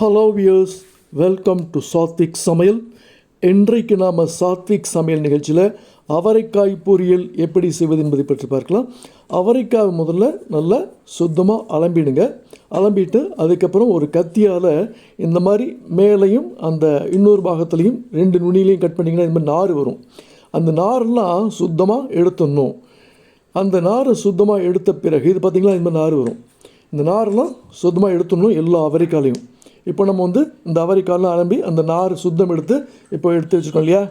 Hello viewers welcome to Sathvik சமையல் இன்றைக்கு நாம் சாத்விக் சமையல் நிகழ்ச்சியில் அவரைக்காய் பொரியல் எப்படி செய்வது என்பதை பற்றி பார்க்கலாம். அவரைக்காய் முதல்ல நல்லா சுத்தமாக அலம்பிடுங்க. அலம்பிட்டு அதுக்கப்புறம் ஒரு கத்தியால் இந்த மாதிரி மேலையும் அந்த இன்னொரு பாகத்துலேயும் ரெண்டு நுனிலையும் கட் பண்ணிங்கன்னா இந்த மாதிரி நார் வரும். அந்த நார்லாம் சுத்தமாக எடுத்துடணும். அந்த நாரை சுத்தமாக எடுத்த பிறகு இது பார்த்திங்கன்னா இந்த மாதிரி நார் வரும். இந்த நாரெல்லாம் சுத்தமாக எடுத்துடணும் எல்லா அவரைக்காலையும். இப்போ நம்ம வந்து இந்த அவரைக்காலாம் அலம்பி அந்த நார் சுத்தம் எடுத்து இப்போ எடுத்து வச்சுருக்கோம் இல்லையா?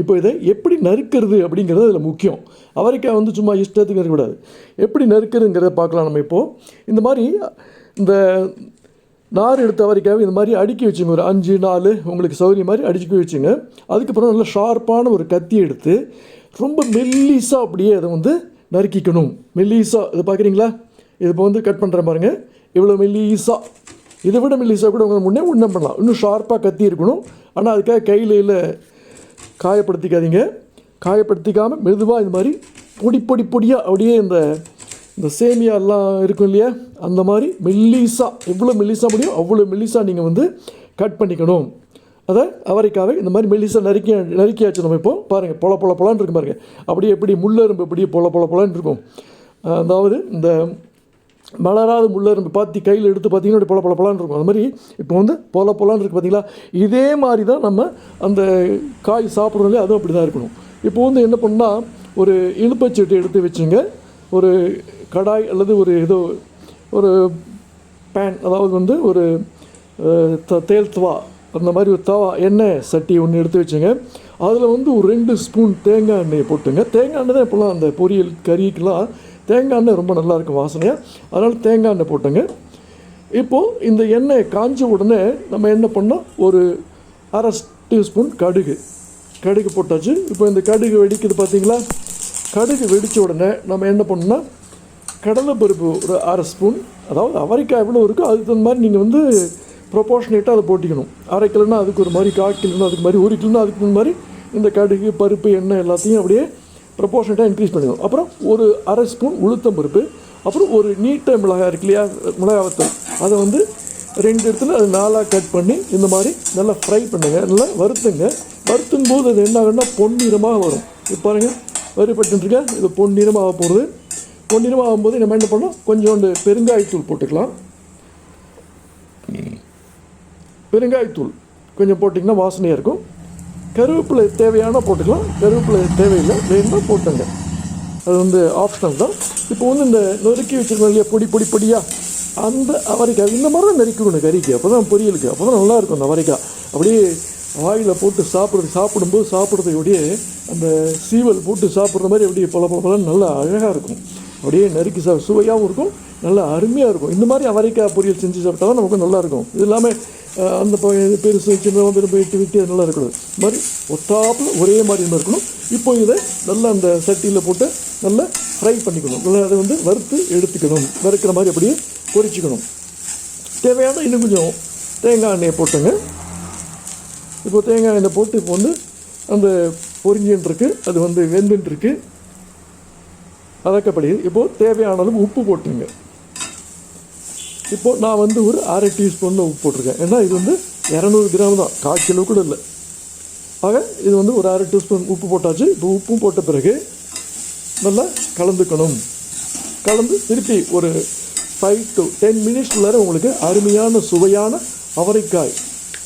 இப்போ இதை எப்படி நறுக்கிறது அப்படிங்கிறது அதில் முக்கியம். அவரைக்காய் வந்து சும்மா இஷ்டத்துக்கு இருக்கக்கூடாது எப்படி நறுக்கிறதுங்கிறத பார்க்கலாம் நம்ம இப்போது இந்த மாதிரி இந்த நார் எடுத்த அவரைக்காவை இந்த மாதிரி அடுக்கி வச்சுங்க. ஒரு அஞ்சு நாலு உங்களுக்கு சௌகரியம் மாதிரி அடுக்கி வச்சுங்க. அதுக்கப்புறம் நல்லா ஷார்ப்பான ஒரு கத்தி எடுத்து ரொம்ப மெல்லிஸாக அப்படியே அதை வந்து நறுக்கிக்கணும். மெல்லிஸாக இதை பார்க்குறீங்களா? இது இப்போ வந்து கட் பண்ணுற பாருங்க. இவ்வளோ மெல்லிஸாக இதை விட மெல்லிஸாக கூட உங்களை முன்னே இன்னும் பண்ணலாம். இன்னும் ஷார்ப்பாக கத்தி இருக்கணும். ஆனால் அதுக்காக கையில் இல்லை. காயப்படுத்திக்காதீங்க. காயப்படுத்திக்காமல் மெதுவாக இந்த மாதிரி பொடி பொடி பொடியாக அப்படியே இந்த இந்த சேமியாலாம் இருக்கும் இல்லையா? அந்த மாதிரி மெல்லிஸாக எவ்வளோ மெல்லிஸாக முடியும் அவ்வளோ மெல்லிஸாக நீங்கள் வந்து கட் பண்ணிக்கணும். அதை அவரைக்காவை இந்த மாதிரி மெல்லிசா நறுக்கி நறுக்கியாச்சு நம்ம இப்போ. பாருங்கள் பொல பொல பொலான்னு இருக்கும் பாருங்கள் அப்படியே எப்படி முள்ளரும்பு அப்படியே பொல பொல பொலான்னு இருக்கும். அதாவது இந்த மலராத முள்ளரும்பு பார்த்து கையில் எடுத்து பார்த்தீங்கன்னா அப்படி பொல பொல பொலான்னு இருக்கும். அது மாதிரி இப்போ வந்து பொல பொலான்னு இருக்குது பார்த்தீங்களா இதே மாதிரி தான் நம்ம அந்த காய் சாப்பிட்றதுலே அதுவும் அப்படி தான் இருக்கணும். இப்போ வந்து என்ன பண்ணால் ஒரு இழுப்பச்சட்டி எடுத்து வச்சுங்க. ஒரு கடாய் அல்லது ஒரு ஏதோ ஒரு பேன் அதாவது வந்து ஒரு த- தேல் தவா அந்த மாதிரி ஒரு தவா எண்ணெய் சட்டி ஒன்று எடுத்து வச்சுங்க. அதில் வந்து ஒரு ரெண்டு ஸ்பூன் தேங்காய் எண்ணெயை போட்டுங்க. தேங்காய் எண்ணெய் தான் இப்போல்லாம் அந்த பொரியல் கறிக்கெலாம் தேங்காய் எண்ணெய் ரொம்ப நல்லாயிருக்கும் வாசனையாக அதனால் தேங்காய் எண்ணெய் போட்டுங்க. இப்போது இந்த எண்ணெய் காஞ்ச உடனே நம்ம என்ன பண்ணோம் ஒரு அரை டீஸ்பூன் கடுகு. கடுகு போட்டாச்சு. இப்போ இந்த கடுகு வெடிக்குது பார்த்தீங்களா கடுகு வெடித்த உடனே நம்ம என்ன பண்ணோம்னா கடலைப்பருப்பு ஒரு அரை ஸ்பூன் அதாவது அவரைக்காய் எவ்வளோ இருக்கோ அதுக்கு தகுந்த மாதிரி நீங்கள் வந்து ப்ரொபோர்ஷனேட்டாக அதை போட்டிக்கணும். அரை கிலோனா அதுக்கு ஒரு மாதிரி கால் கிலோனா அதுக்கு மாதிரி ஒரு கிலோனா அதுக்கு தகுந்த மாதிரி இந்த கடுகு பருப்பு எண்ணெய் எல்லாத்தையும் அப்படியே ப்ரொபோர்ஷனேட்டாக இன்க்ரீஸ் பண்ணிக்கணும். அப்புறம் ஒரு அரை ஸ்பூன் உளுத்தம் பருப்பு அப்புறம் ஒரு நீட்ட மிளகாய் இருக்கு இல்லையா மிளகாய் வத்தல். அதை வந்து ரெண்டு இடத்துல அது நாலாக கட் பண்ணி இந்த மாதிரி நல்லா ஃப்ரை பண்ணுங்க. நல்லா வறுத்துங்க. வறுத்தும் போது அது என்ன ஆகும்னா பொன்னிறமாக வரும். இப்போ பாருங்கள் வறுபட்டுருக்க இது பொன்னிறமாக போகிறது பொன்னிறமாக ஆகும்போது நம்ம என்ன பண்ணோம் கொஞ்சோண்டு பெருங்காயத்தூள் போட்டுக்கலாம். பெருங்காயத்தூள் கொஞ்சம் போட்டிங்கன்னா வாசனையாக இருக்கும். கருவேப்பிலை தேவையான போட்டுக்கலாம். கருவேப்பிலை தேவையில்லை. வேணும்னா போட்டுங்க. அது வந்து ஆப்ஷனல் தான். இப்போ வந்து இந்த நொறுக்கி வச்சுருக்கோம் இல்லையா பொடி பொடி பொடியாக அந்த அவரைக்காய் இந்த மாதிரி தான் நறுக்கணும் கறிக்கு. அப்போ தான் பொரியலுக்கு. அப்போ தான் நல்லாயிருக்கும் அந்த அவரைக்காய். அப்படியே வாயில் போட்டு சாப்பிட்றது சாப்பிடும்போது சாப்பிட்றது அப்படியே அந்த சீவல் போட்டு சாப்பிட்ற மாதிரி அப்படியே பல பல நல்லா அழகாக இருக்கும். அப்படியே நறுக்கி சா சுவையாகவும் இருக்கும் நல்லா அருமையாக இருக்கும். இந்த மாதிரி அவரைக்காய் பொரியல் செஞ்சு சாப்பிட்டா தான் நமக்கு நல்லா இருக்கும். இது இல்லாமல் அந்த ப- பெருசு சின்ன பெரும் வெட்டி வெட்டி அது நல்லா இருக்கணும். இது மாதிரி ஒத்தாப்பில் ஒரே மாதிரி இருக்கணும். இப்போ இதை நல்லா அந்த சட்டியில் போட்டு நல்லா ஃப்ரை பண்ணிக்கணும். நல்லா அதை வந்து வறுத்து எடுத்துக்கணும். வறுக்கிற மாதிரி அப்படியே பொரிச்சிக்கணும். தேவையான இன்னும் கொஞ்சம் தேங்காய் எண்ணெயை போட்டுங்க. இப்போ தேங்காய் எண்ணெய் போட்டு இப்போ வந்து அந்த பொரிஞ்சின்னு இருக்குது அது வந்து வெந்துன்ட்டுருக்கு இருக்கு இப்போது தேவையான அளவு உப்பு போட்டுருங்க. இப்போது நான் வந்து ஒரு அரை டீஸ்பூன் உப்பு போட்டிருக்கேன். ஏன்னா இது வந்து இரநூறு கிராம் தான். கால் கிலோ கூட இல்லை. ஆக இது வந்து ஒரு அரை டீஸ்பூன் உப்பு போட்டாச்சு. இப்போ உப்பும் போட்ட பிறகு நல்லா கலந்துக்கணும். கலந்து திருப்பி ஒரு ஃபைவ் டு டென் மினிட்ஸ்க்குள்ளார உங்களுக்கு அருமையான சுவையான அவரைக்காய்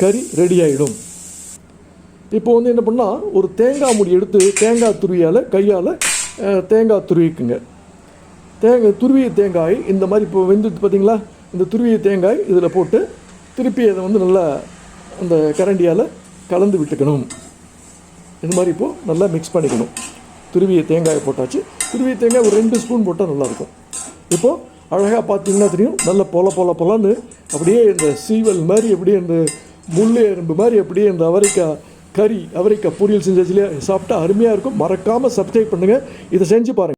கறி ரெடி ஆகிடும் இப்போ வந்து என்ன பண்ணால் ஒரு தேங்காய் மூடி எடுத்து தேங்காய் துருவியால் கையால் தேங்காய் துருவிக்குங்க. தேங்காய் துருவிய தேங்காய் இந்த மாதிரி இப்போ வெந்துட்டு பார்த்தீங்களா? இந்த துருவிய தேங்காய் இதில் போட்டு திருப்பி அதை வந்து நல்லா அந்த கரண்டியால் கலந்து விட்டுக்கணும். இந்த மாதிரி இப்போது நல்லா மிக்ஸ் பண்ணிக்கணும். துருவிய தேங்காயை போட்டாச்சு. துருவிய தேங்காய் ஒரு ரெண்டு ஸ்பூன் போட்டால் நல்லாயிருக்கும். இப்போது அழகாக பார்த்தீங்கன்னா தெரியும். நல்ல பொல பொல பொலன்னு அப்படியே இந்த சீவல் மாதிரி அப்படியே இந்த முள்ளு எறும்பு மாதிரி அப்படியே இந்த அவரைக்காய் கறி அவரைக்காய் பொரியல் செஞ்சாச்சு சாப்பிட்டா அருமையாக இருக்கும். மறக்காமல் சப்ஸ்கிரைப் பண்ணுங்கள் இதை செஞ்சு பாருங்கள்